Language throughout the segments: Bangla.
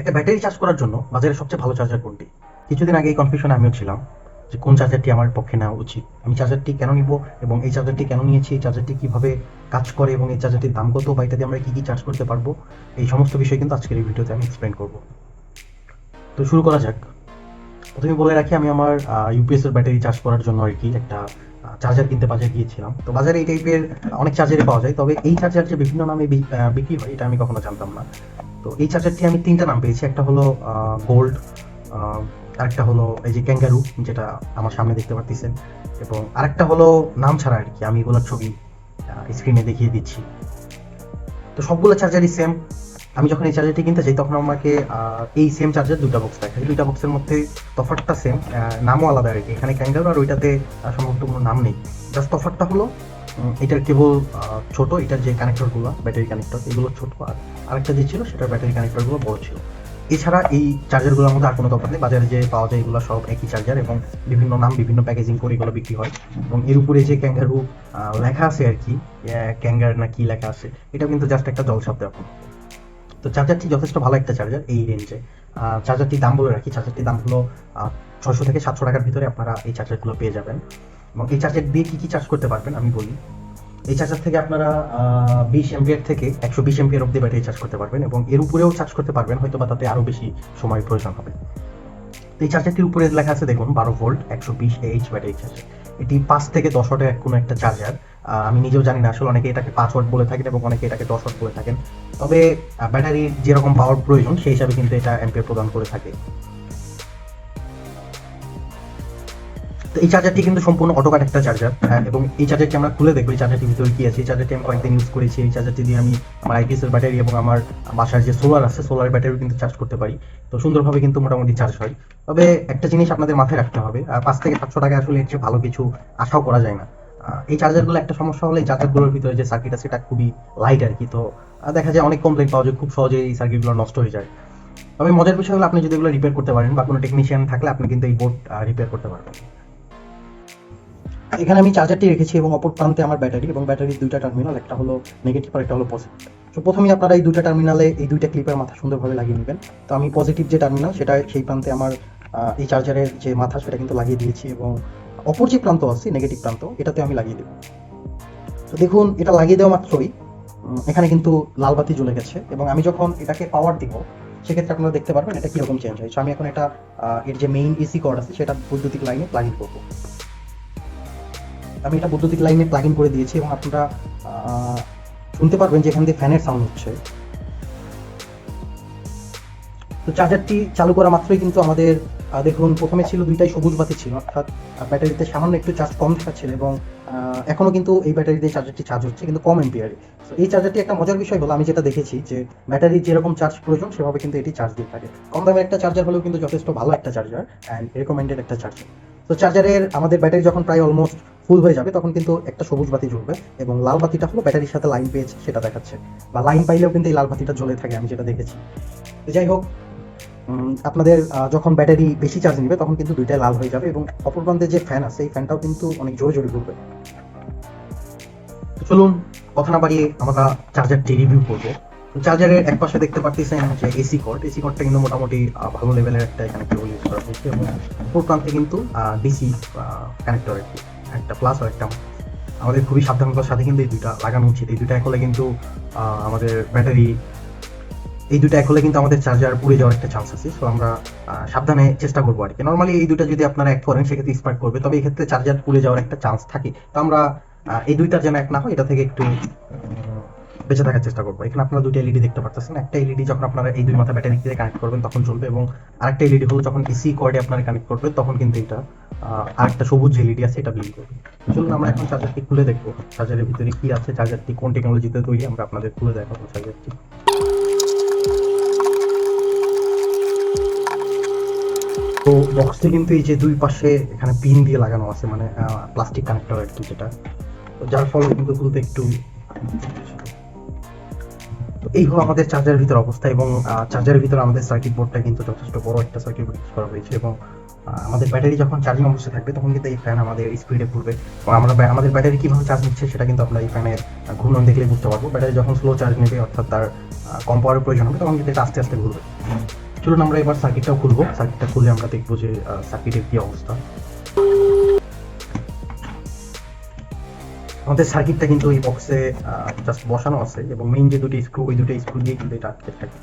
একটা ব্যাটারি চার্জ করার জন্য বাজারে সবচেয়ে ভালো চার্জার কোনটি? কিছুদিন আগে এই কনফিউশনে আমিও ছিলাম যে কোন চার্জারটি আমার পক্ষে নেওয়া উচিত। আমি চার্জারটি কেন নিব এবং এই চার্জারটি কেন নিয়েছি? এই চার্জারটি কীভাবে কাজ করে এবং এই চার্জারটির দাম কত বা ইত্যাদি আমরা কি কি চার্জ করতে পারব? এই সমস্ত বিষয় কিন্তু আজকের এই ভিডিওতে আমি এক্সপ্লেন করব। তো শুরু করা যাক। প্রথমে বলে রাখি, আমি আমার ইউপিএস এর ব্যাটারি চার্জ করার জন্য আর কি একটা চার্জার কিনতে বাজারে গিয়েছিলাম। তো বাজারে এই টাইপের অনেক চার্জারই পাওয়া যায়, তবে এই চার্জার যে বিভিন্ন নামে বিক্রি হয়, এটা আমি কখনো জানতাম না। তো এই চার্জারটি আমি তিনটা নাম পেয়েছি। একটা হলো গোল্ড আরেকটা হলো এই যে ক্যাঙ্গারু যেটা আমার সামনে দেখতে পাচ্ছেন এবং আরেকটা হলো নাম ছাড়া আর কি, আমি এগুলোর ছবি স্ক্রিনে দেখিয়ে দিচ্ছি। তো সবগুলো চার্জারই সেম আমি যখন এই চার্জারটি কিনতে যাই, তখন আমাকে এই সেম চার্জার দুটা বক্স দেখায়। দুইটা বক্সের মধ্যে তফাৎটা সেম নামও আলাদা আর কি। এখানে ক্যাঙ্গারু আর ওইটাতে সম্ভবত কোনো নাম নেই। জাস্ট তফাৎটা হলো এটার কেবল ছোট, এটার যে কানেক্টরগুলো ব্যাটারি কানেক্টর এগুলো ছোট। আর আরেকটা যে ছিল, সেটার ব্যাটারি কানেক্টরগুলো বড় ছিল। এছাড়া এই চার্জারগুলোর মধ্যে আর কোনো তফাৎ নেই। বাজারে যে পাওয়া যায়, এগুলো সব একই চার্জার এবং বিভিন্ন নাম, বিভিন্ন প্যাকেজিং করে এগুলো বিক্রি হয়। এবং এর উপরে যে ক্যাঙ্গারু লেখা আছে আর কি ক্যাঙ্গার না কি লেখা আছে এটা কিন্তু জাস্ট একটা জল শব্দ এখন তো চার্জারটি যথেষ্ট ভালো একটা চার্জার এই রেঞ্জে চার্জারটির দাম বলে রাখি। চার্জারটির দাম হলো ছশো থেকে সাতশো টাকার ভিতরে আপনারা এই চার্জারগুলো পেয়ে যাবেন। এবং এই চার্জার দিয়ে কি কি চার্জ করতে পারবেন আমি বলি। এই চার্জার থেকে আপনারা বিশ এমপিয়ার থেকে একশো বিশ এমপিয়ার অব্দি ব্যাটারি চার্জ করতে পারবেন এবং এর উপরেও চার্জ করতে পারবেন, হয়তো বা তাতে আরও বেশি সময় প্রয়োজন হবে। এই চার্জারটির উপরে লেখা আছে, দেখুন, বারো ভোল্ট একশো বিশ এইচ ব্যাটারি চার্জার এটি পাঁচ থেকে দশ ওয়াটের কোনো একটা চার্জার আমি নিজেও জানি না, আসলে অনেকে এটাকে পাঁচ ওয়াট বলে থাকেন এবং অনেকে এটাকে দশ ওয়াট বলে থাকেন। তবে ব্যাটারির যেরকম পাওয়ার প্রয়োজন, সেই হিসাবে কিন্তু এটা অ্যাম্পিয়ার প্রদান করে থাকে। তো এই চার্জারটি কিন্তু সম্পূর্ণ অটোকাট একটা চার্জার এবং এই চার্জারটি আমরা খুলে দেখব, এই চার্জারটির ভিতরে কি আছে, এই চার্জারটি আমি কয়েকদিন ইউজ করেছি, এই চার্জারটি দিয়ে আমি আমার আইপিএস এর ব্যাটারি এবং আমার বাসার যে সোলার আছে সোলার ব্যাটারিও কিন্তু চার্জ করতে পারি। তো সুন্দরভাবে কিন্তু মোটামুটি চার্জ হয়। তবে একটা জিনিস আপনাদের মাথায় রাখতে হবে পাঁচ থেকে সাতশো টাকা আসলে এর চেয়ে ভালো কিছু আশাও করা যায় না। এই চার্জারগুলো একটা সমস্যা হলে এই চার্জারগুলোর ভিতরে যে সার্কিট আছে সেটা খুবই লাইট আর কি। তো দেখা যায় অনেক কমপ্লেন পাওয়া যায়, খুব সহজে এই সার্কিটগুলো নষ্ট হয়ে যায়। তবে মজার বিষয় হলো আপনি যদি এগুলো রিপেয়ার করতে পারেন বা কোনো টেকনিশিয়ান থাকলে আপনি কিন্তু এই বোর্ড রিপেয়ার করতে পারবেন। এখানে আমি চার্জারটি রেখেছি এবং অপর প্রান্তে আমার ব্যাটারি এবং ব্যাটারির দুইটা টার্মিনাল একটা হলো নেগেটিভ আর একটা হলো পজিটিভ তো প্রথমেই আপনারা এই দুইটা টার্মিনালে এই দুইটা ক্লিপের মাথা সুন্দরভাবে লাগিয়ে নেবেন। তো আমি পজিটিভ যে টার্মিনাল সেটা সেই প্রান্তে আমার এই চার্জারের যে মাথা, সেটা কিন্তু লাগিয়ে দিয়েছি এবং অপর যে প্রান্ত আছে নেগেটিভ প্রান্ত, এটাতে আমি লাগিয়ে দেবো। তো দেখুন, এটা লাগিয়ে দেওয়া মাত্রই এখানে কিন্তু লাল বাতি জ্বলে গেছে এবং আমি যখন এটাকে পাওয়ার দিব, সেক্ষেত্রে আপনারা দেখতে পারবেন এটা কীরকম চেঞ্জ হয়। So আমি এখন এটা এর যে মেইন এসি কর্ড আছে, সেটা বৈদ্যুতিক লাইনে প্লাগ ইন করব আমি এটা বৈদ্যুতিক লাইনে প্লাগ ইন করে দিয়েছি এবং আপনারা শুনতে পারবেন যে এখান দিয়ে ফ্যানের সাউন্ড হচ্ছে। তো চার্জারটি চালু করা মাত্রই কিন্তু আমাদের দেখুন প্রথমে ছিল দুইটাই সবুজ বাতি ছিল অর্থাৎ ব্যাটারিতে সামান্য একটু চার্জ কম দেখাচ্ছিল এবং আহ, এখনও কিন্তু এই ব্যাটারি দিয়ে চার্জারটি চার্জ হচ্ছে কিন্তু কম এম্পিয়ারে তো এই চার্জারটি একটা মজার বিষয় হলো আমি যেটা দেখেছি যে ব্যাটারির যেরকম চার্জ প্রয়োজন সেভাবে কিন্তু এটি চার্জ দিয়ে থাকে। কম দামের একটা চার্জার হলেও কিন্তু যথেষ্ট ভালো একটা চার্জার অ্যান্ড রেকমেন্ডেড একটা চার্জার তো চার্জারের আমাদের ব্যাটারি যখন প্রায় অলমোস্ট ফুল হয়ে যাবে, তখন কিন্তু একটা সবুজ বাতি জ্বলবে এবং লাল বাতিটা হলো ব্যাটারির সাথে লাইন পেয়েছে সেটা দেখাচ্ছে। বা লাইন পাইলেও কিন্তু এই লাল বাতিটা জ্বলে থাকে, আমি যেটা দেখেছি। যাই হোক আপনাদের যখন ব্যাটারি বেশি চার্জ নেবে, তখন কিন্তু দুইটাই লাল হয়ে যাবে এবং অপর প্রান্তে যে ফ্যান আছে, এই ফ্যানটাও কিন্তু অনেক জোরে জোরে ঘুরবে। চলুন, কথা না বাড়িয়ে আমরা চার্জারটি রিভিউ করব। চার্জারের এক পাশে দেখতে পাচ্ছেন যে এসি কর্ড এসি কর্ডটা কিন্তু মোটামুটি ভালো লেভেলের একটা কেবল ইউজ করা হয়েছে এবং অপর প্রান্তে কিন্তু ডিসি কানেক্টর কি একটা প্লাস আর একটা আমাদের খুবই সাবধানতার সাথে কিন্তু এই দুইটা লাগানো উচিত। এই দুইটা এক হলে কিন্তু আমাদের ব্যাটারি এই দুটো এক হলে কিন্তু আমাদের চার্জার পুড়ে যাওয়ার একটা চান্স আছে। সো আমরা সাবধানে চেষ্টা করব আর কি। নর্মালি এই দুটো যদি আপনারা এক করেন, সেক্ষেত্রে স্পার্ক করবে। তবে এক্ষেত্রে চার্জার পুড়ে যাওয়ার একটা চান্স থাকে। তো আমরা এই দুইটার যেন এক না হয়, এটা থেকে একটু বেঁচে থাকার চেষ্টা করব। এখানে আপনারা দুটো এলইডি দেখতে পাচ্ছেন একটা এলইডি যখন আপনারা এই দুই মাথা ব্যাটারি দিয়ে কানেক্ট করবেন, তখন চলবে এবং আরেকটা এলইডি হলো যখন এসি কর্ডে আপনারা কানেক্ট করবেন, তখন কিন্তু এটা আরেকটা সবুজ এলইডি আছে, এটা বিল করবে। চলুন আমরা এখন চার্জারটি খুলে দেখব। চার্জারের ভিতরে কি আছে চার্জারটি কোন টেকনোলজিতে তৈরি, আমরা আপনাদের খুলে দেখাবো চার্জারটি তো বক্সটি কিন্তু এই যে দুই পাশে এখানে পিন দিয়ে লাগানো আছে মানে প্লাস্টিক কানেক্টর আর কি যেটা। যার ফলে কিন্তু খুলতে একটু তো এই হলো আমাদের চার্জারের ভিতর অবস্থা এবং চার্জারের ভিতর আমাদের সার্কিট বোর্ডটা কিন্তু যথেষ্ট বড় একটা সার্কিট বোর্ড ইউজ করা হয়েছে এবং আমাদের ব্যাটারি যখন চার্জিং অবস্থায় থাকবে তখন কিন্তু এই ফ্যান আমাদের স্পিডে ঘুরবে। এবং আমরা আমাদের ব্যাটারি কীভাবে চার্জ নিচ্ছে সেটা কিন্তু আমরা এই ফ্যানের ঘূর্ণন দেখলে বুঝতে পারব। ব্যাটারি যখন স্লো চার্জ নেবে অর্থাৎ তার কম পাওয়ারের প্রয়োজন হবে তখন কিন্তু এটা আস্তে আস্তে ঘুরবে। চলুন আমরা এবার সার্কিটটাও খুলবো। সার্কিটটা খুলে আমরা দেখব যে সার্কিটের কি অবস্থা। আমাদের সার্কিটটা কিন্তু এই বক্সে জাস্ট বসানো আছে এবং মেইন যে দুটি স্ক্রু ওই দুটো স্ক্রু দিয়ে কিন্তু এটা আটকে থাকে।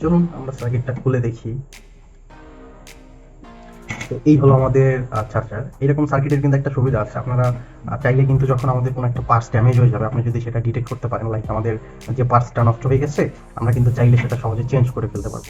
চলুন আমরা সার্কিটটা খুলে দেখি। তো এই হলো আমাদের চার্জার এরকম সার্কিটের কিন্তু একটা সুবিধা আছে। আপনারা চাইলে কিন্তু যখন আমাদের কোনো একটা পার্টস ড্যামেজ হয়ে যাবে আপনি যদি সেটা ডিটেক্ট করতে পারেন লাইক আমাদের যে পার্টসটা নষ্ট হয়ে গেছে আমরা কিন্তু চাইলে সেটা সহজে চেঞ্জ করে ফেলতে পারব।